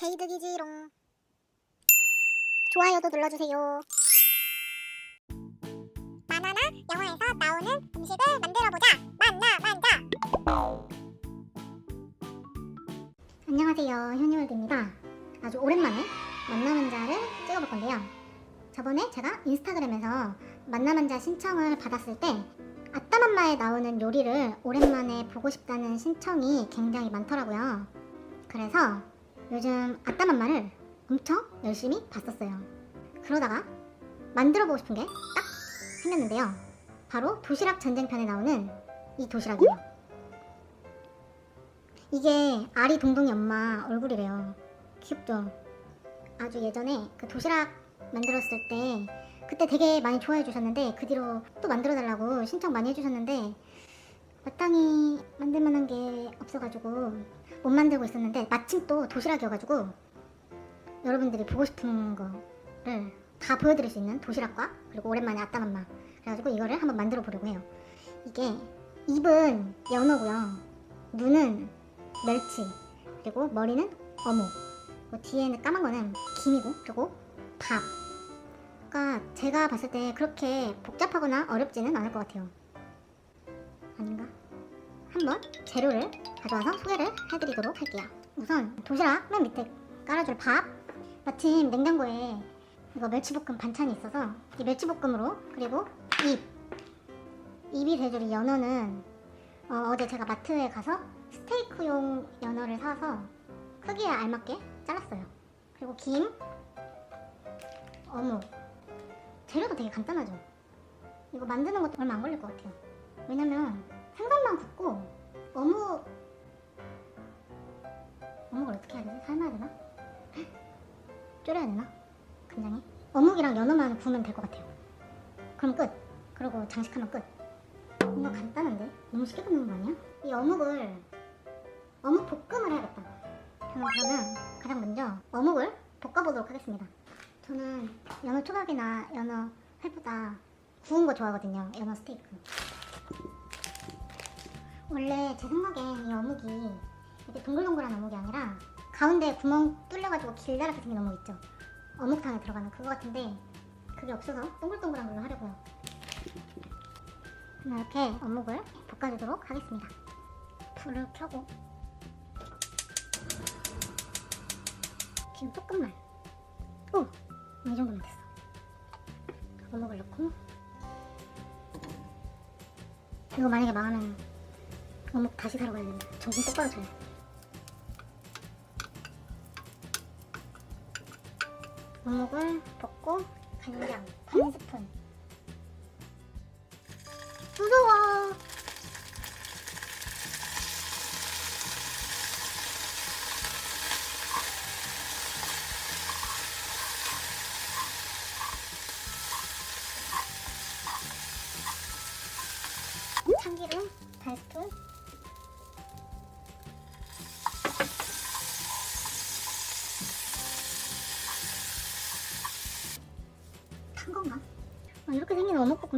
게이득이지롱. 좋아요도 눌러주세요. 바나나 영화에서 나오는 음식을 만들어보자. 만나 만자. 안녕하세요, 현이월드입니다. 아주 오랜만에 만나만자를 찍어볼 건데요. 저번에 제가 인스타그램에서 만나만자 신청을 받았을 때 아따맘마에 나오는 요리를 오랜만에 보고 싶다는 신청이 굉장히 많더라고요. 그래서 요즘 아따맘마를 엄청 열심히 봤었어요. 그러다가 만들어 보고 싶은 게 딱 생겼는데요. 바로 도시락 전쟁편에 나오는 이 도시락이에요. 이게 아리 동동이 엄마 얼굴이래요. 귀엽죠? 아주 예전에 그 도시락 만들었을 때 그때 되게 많이 좋아해 주셨는데 그 뒤로 또 만들어 달라고 신청 많이 해 주셨는데 마땅히 만들 만한 게 없어가지고 못 만들고 있었는데 마침 또 도시락이어가지고 여러분들이 보고 싶은 거를 다 보여드릴 수 있는 도시락과 그리고 오랜만에 아따맘마 그래가지고 이거를 한번 만들어 보려고 해요. 이게 입은 연어고요. 눈은 멸치 그리고 머리는 어묵 그리고 뒤에는 까만 거는 김이고 그리고 밥. 그러니까 제가 봤을 때 그렇게 복잡하거나 어렵지는 않을 것 같아요? 한번 재료를 가져와서 소개를 해드리도록 할게요. 우선 도시락 맨 밑에 깔아줄 밥. 마침 냉장고에 이거 멸치볶음 반찬이 있어서 이 멸치볶음으로 그리고 잎. 잎이 돼줄 이 연어는 어, 제 제가 마트에 가서 스테이크용 연어를 사서 크기에 알맞게 잘랐어요. 그리고 김, 어묵. 재료도 되게 간단하죠. 이거 만드는 것도 얼마 안 걸릴 것 같아요. 왜냐면 생선만 굽고 어묵 어묵을 어떻게 해야 되지? 삶아야 되나? 졸여야 되나? 간장에 어묵이랑 연어만 구우면 될 것 같아요 그럼 끝 그리고 장식하면 끝 뭔가 간단한데? 너무 쉽게 끝나는 거 아니야? 이 어묵을 어묵 볶음을 해야겠다 저는 그러면 가장 먼저 어묵을 볶아보도록 하겠습니다 저는 연어 초밥이나 연어 회보다 구운 거 좋아하거든요 연어 스테이크 원래 제 생각엔 이 어묵이 이렇게 동글동글한 어묵이 아니라 가운데 구멍 뚫려가지고 길다랗게 생긴 어묵 있죠? 어묵탕에 들어가는 그거 같은데 그게 없어서 동글동글한 걸로 하려고요. 이렇게 어묵을 볶아주도록 하겠습니다. 불을 켜고. 지금 조금만 오! 이 정도면 됐어. 어묵을 넣고. 이거 만약에 망하면 어묵 다시 사러 가야 된다. 정신 똑바로 차려. 어묵을 볶고 간장 반 스푼. 무서워.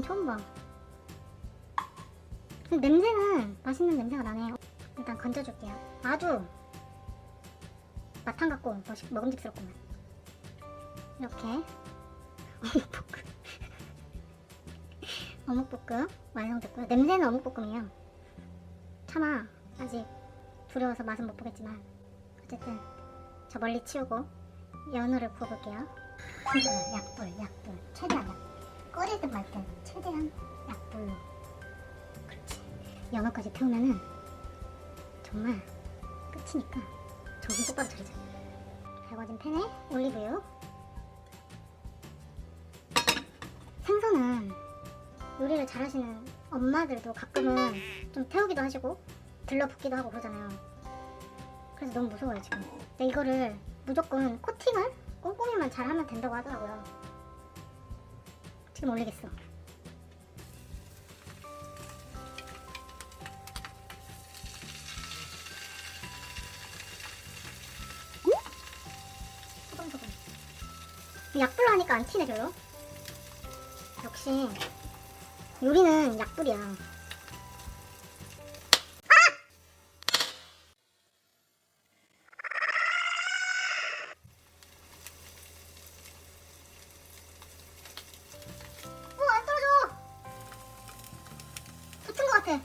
생긴 어묵볶음 처음 봐. 냄새는 맛있는 냄새가 나네요. 일단 건져줄게요. 아주 맛한 같고 먹음직스럽구만. 이렇게 어묵볶음. 어묵볶음 완성됐고요. 냄새는 어묵볶음이에요. 차마 아직 두려워서 맛은 못 보겠지만 어쨌든 저 멀리 치우고 연어를 구워볼게요. 약불, 약불, 최대한 약. 끓이든 말든 최대한 약불로. 그렇지. 연어까지 태우면은 정말 끝이니까 정신 똑바로 차리자. 달궈진 팬에 올리브유. 생선은 요리를 잘하시는 엄마들도 가끔은 좀 태우기도 하시고 들러붙기도 하고 그러잖아요. 그래서 너무 무서워요 지금. 근데 이거를 무조건 코팅을 꼼꼼히만 잘하면 된다고 하더라고요. 지금 올리겠어. 약불로 하니까 안 튀네 별로. 역시 요리는 약불이야. 똑같아.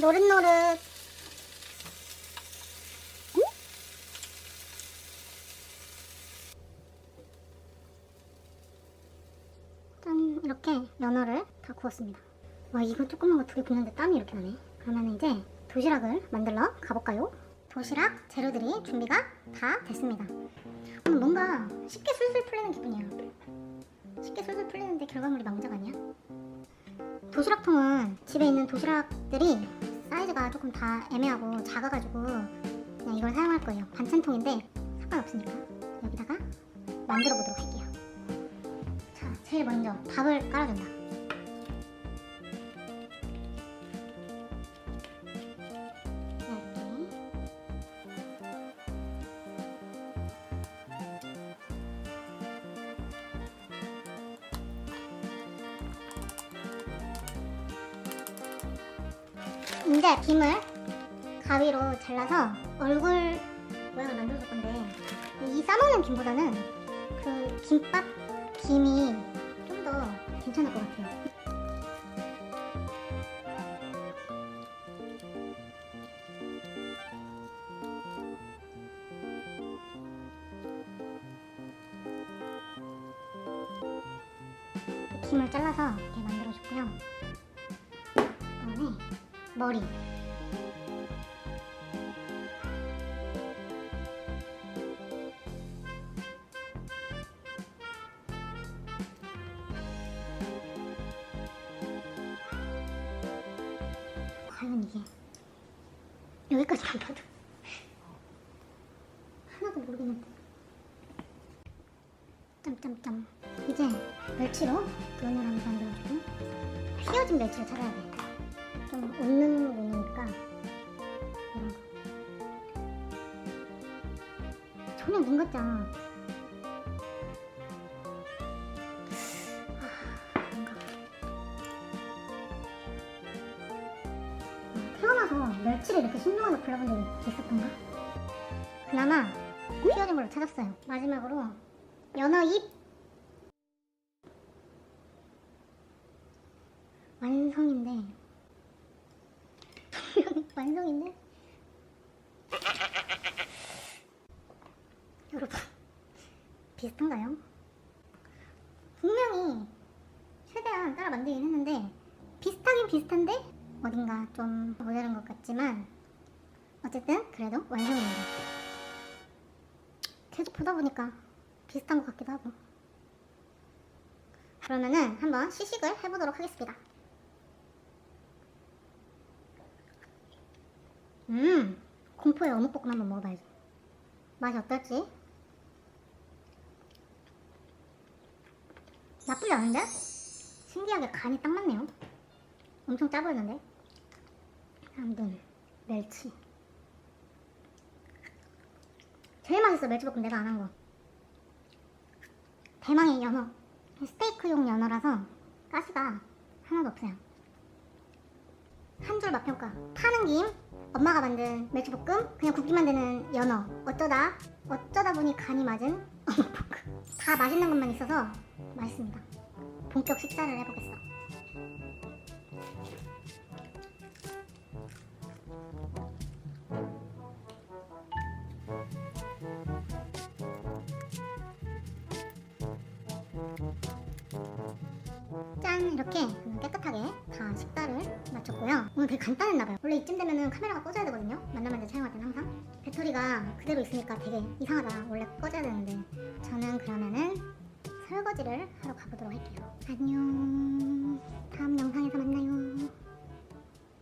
노릇노릇 응? 짠 이렇게 연어를 다 구웠습니다 와 이거 조그만 거 두 개 굽는데 땀이 이렇게 나네. 그러면 이제 도시락을 만들러 가볼까요? 도시락 재료들이 준비가 다 됐습니다. 오늘 뭔가 쉽게 술술 풀리는 기분이야. 쉽게 술술 풀리는데 결과물이 망작 아니야? 도시락통은 집에 있는 도시락들이 사이즈가 조금 다 애매하고 작아가지고 그냥 이걸 사용할 거예요. 반찬통인데 상관없으니까 여기다가 만들어 보도록 할게요. 자, 제일 먼저 밥을 깔아준다. 이제 김을 가위로 잘라서 얼굴 모양을 만들어줄 건데 이 싸먹는 김보다는 그 김밥 김이 좀 더 괜찮을 것 같아요. 김을 잘라서 이렇게 만들어줬고요. 머리. 과연 이게 여기까지만 봐도 하나도 모르겠는데 짬짬짬 이제 멸치로 그런을 한번 만들어주고 휘어진 멸치를 찾아야 돼. 좀 웃는 눈이니까 이런 거. 전혀 눈 같잖아. 아, 뭔가. 아, 태어나서 멸치를 이렇게 신중하게 불러본 적이 있었던가? 그나마 휘어진 걸로 찾았어요. 마지막으로 연어 잎 완성인데 완성인데? 여러분 비슷한가요? 분명히 최대한 따라 만들긴 했는데 비슷하긴 비슷한데 어딘가 좀 모자란 것 같지만 어쨌든 그래도 완성입니다. 계속 보다 보니까 비슷한 것 같기도 하고. 그러면은 한번 시식을 해보도록 하겠습니다 음, 공포의 어묵볶음 한번 먹어봐야지. 맛이 어떨지? 나쁘지 않은데? 신기하게 간이 딱 맞네요. 엄청 짜 보이는데? 한눈 멸치. 제일 맛있어, 멸치볶음 내가 안 한 거. 대망의 연어. 스테이크용 연어라서 가스가 하나도 없어요. 한 줄 맛평가. 파는 김, 엄마가 만든 멸치볶음, 그냥 굽기만 되는 연어. 어쩌다, 어쩌다 보니 간이 맞은 어묵볶음. 다 맛있는 것만 있어서 맛있습니다. 본격 식사를 해보겠어. 짠 이렇게 마쳤고요. 오늘 되게 간단했나봐요. 원래 이쯤 되면은 카메라가 꺼져야 되거든요. 만나만자 촬영할 때는 항상. 배터리가 그대로 있으니까 되게 이상하다. 원래 꺼져야 되는데. 저는 그러면은 설거지를 하러 가보도록 할게요. 안녕. 다음 영상에서 만나요